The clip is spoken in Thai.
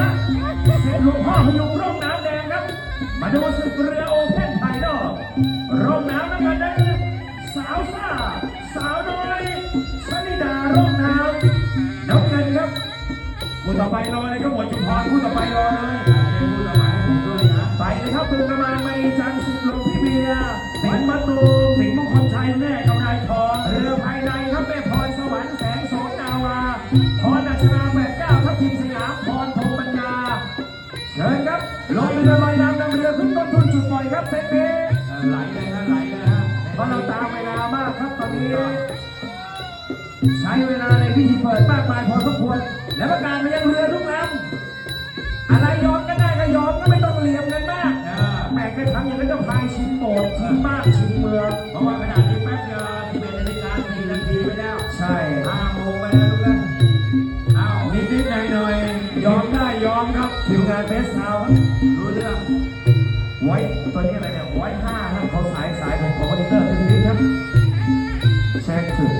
ละเสร็จหลวงพ่อพยุงร่มน้ำแดงครับ มาดูศึกเรือโอเพ่นภายนอกร่มน้ำน้ำกันนั้นสาวซ่า สาวน้อยชนิดาร่มน้ำน้ำเงินครับคู่ต่อไปรอเลยครับหมวดจุฬาคู่ต่อไปรอเลยเป็นผู้ต่อไปให้ผมด้วยนะไปเลยครับเป็นประมาณไม่จันทร์สิบหลวงพี่เบียร์วันมาตูมสิงห์มงคลชัยแม่กำนายทองเรือภายในครับแม่พรสวรรค์แสงโสนาวาพรอัชราแปดเก้าทัพทิมส ลงเรือลอยน้ำนำเรือขึ้นต้นทุนจุดปล่อยครับเซนเบเออไหลเลยฮะไหลเลยฮะเพราะเราตามเวลามากครับตอนนี้ ใช้เวลาในพิธีเปิดมากมายพอสมควร และประกาศมายังเรือทุกลำอะไรยอมก็ได้ก็ยอมก็ไม่ต้องเหลี่ยมกันมากเออแม่ก็ทำอย่างนั้นก็พายชิงโบสถ์ชิงบ้านชิงเมืองเพราะว่าขนาดนี้แป๊บเดียวที่เป็นนาฬิกาสี่นาทีไปแล้ว ใช่ห้าโมงไปแล้วทุกท่านอ้าวนิดนิดหน่อยหน่อยๆยอมได้ อมครับทีมงานเบสซาวรู้เรื่องไว้ตัวนี้อะไรเนี่ยไว้ห้าครับเขาสายสายของคอมพิวเตอร์ทีนี้ครับแช็คสุด